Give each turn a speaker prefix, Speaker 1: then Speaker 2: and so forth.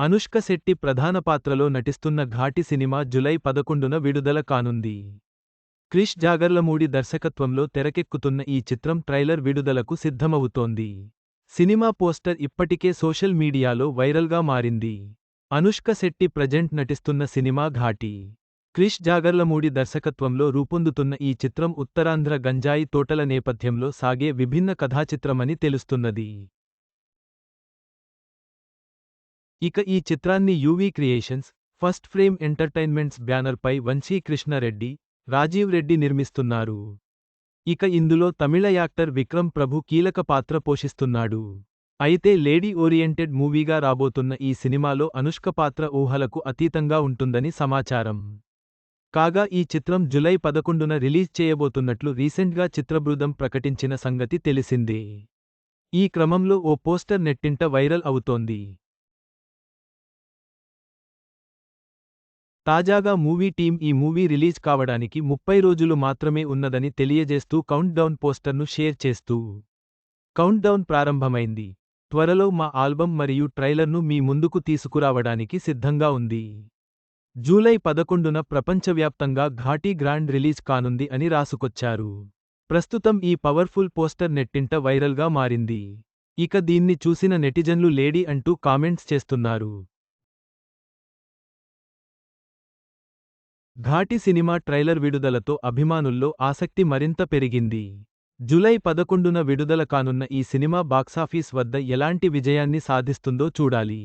Speaker 1: అనుష్క శెట్టి ప్రధాన పాత్రలో నటిస్తున్న ఘాటి సినిమా జులై పదకొండున విడుదల కానుంది. క్రిష్ జాగర్లమూడి దర్శకత్వంలో తెరకెక్కుతున్న ఈ చిత్రం ట్రైలర్ విడుదలకు సిద్ధమవుతోంది. సినిమా పోస్టర్ ఇప్పటికే సోషల్ మీడియాలో వైరల్గా మారింది. అనుష్క శెట్టి ప్రజెంట్ నటిస్తున్న సినిమా ఘాటి. క్రిష్ జాగర్లమూడి దర్శకత్వంలో రూపొందుతున్న ఈ చిత్రం ఉత్తరాంధ్ర గంజాయి తోటల నేపథ్యంలో సాగే విభిన్న కథాచిత్రమని తెలుస్తున్నది. ఇక ఈ చిత్రాన్ని UV creations first frame entertainments బ్యానర్పై వంశీ కృష్ణారెడ్డి రాజీవ్ రెడ్డి నిర్మిస్తున్నారు. ఇక ఇందులో తమిళ యాక్టర్ విక్రమ్ ప్రభు కీలక పాత్ర పోషిస్తున్నాడు. అయితే లేడీ ఓరియంటెడ్ మూవీగా రాబోతున్న ఈ సినిమాలో అనుష్క పాత్ర ఊహలకు అతీతంగా ఉంటుందని సమాచారం. కాగా ఈ చిత్రం జులై పదకొండున రిలీజ్ చేయబోతున్నట్లు రీసెంట్గా చిత్రబృందం ప్రకటించిన సంగతి తెలిసిందే. ఈ క్రమంలో ఓ పోస్టర్ నెట్టింట వైరల్ అవుతోంది. తాజాగా మూవీ టీం ఈ మూవీ రిలీజ్ కావడానికి ముప్పై రోజులు మాత్రమే ఉన్నదని తెలియజేస్తూ కౌంట్డౌన్ పోస్టర్ను షేర్ చేస్తూ కౌంట్డౌన్ ప్రారంభమైంది. త్వరలో మా ఆల్బం మరియు ట్రైలర్ను మీ ముందుకు తీసుకురావడానికి సిద్ధంగా ఉంది. జూలై పదకొండున ప్రపంచవ్యాప్తంగా ఘాటీ గ్రాండ్ రిలీజ్ కానుంది అని రాసుకొచ్చారు. ప్రస్తుతం ఈ పవర్ఫుల్ పోస్టర్ నెట్టింట వైరల్గా మారింది. ఇక దీన్ని చూసిన నెటిజన్లు లేడీ అంటూ కామెంట్స్ చేస్తున్నారు. ఘాటి సినిమా ట్రైలర్ విడుదలతో అభిమానుల్లో ఆసక్తి మరింత పెరిగింది. జులై పదకొండున విడుదల కానున్న ఈ సినిమా బాక్సాఫీస్ వద్ద ఎలాంటి విజయాన్ని సాధిస్తుందో చూడాలి.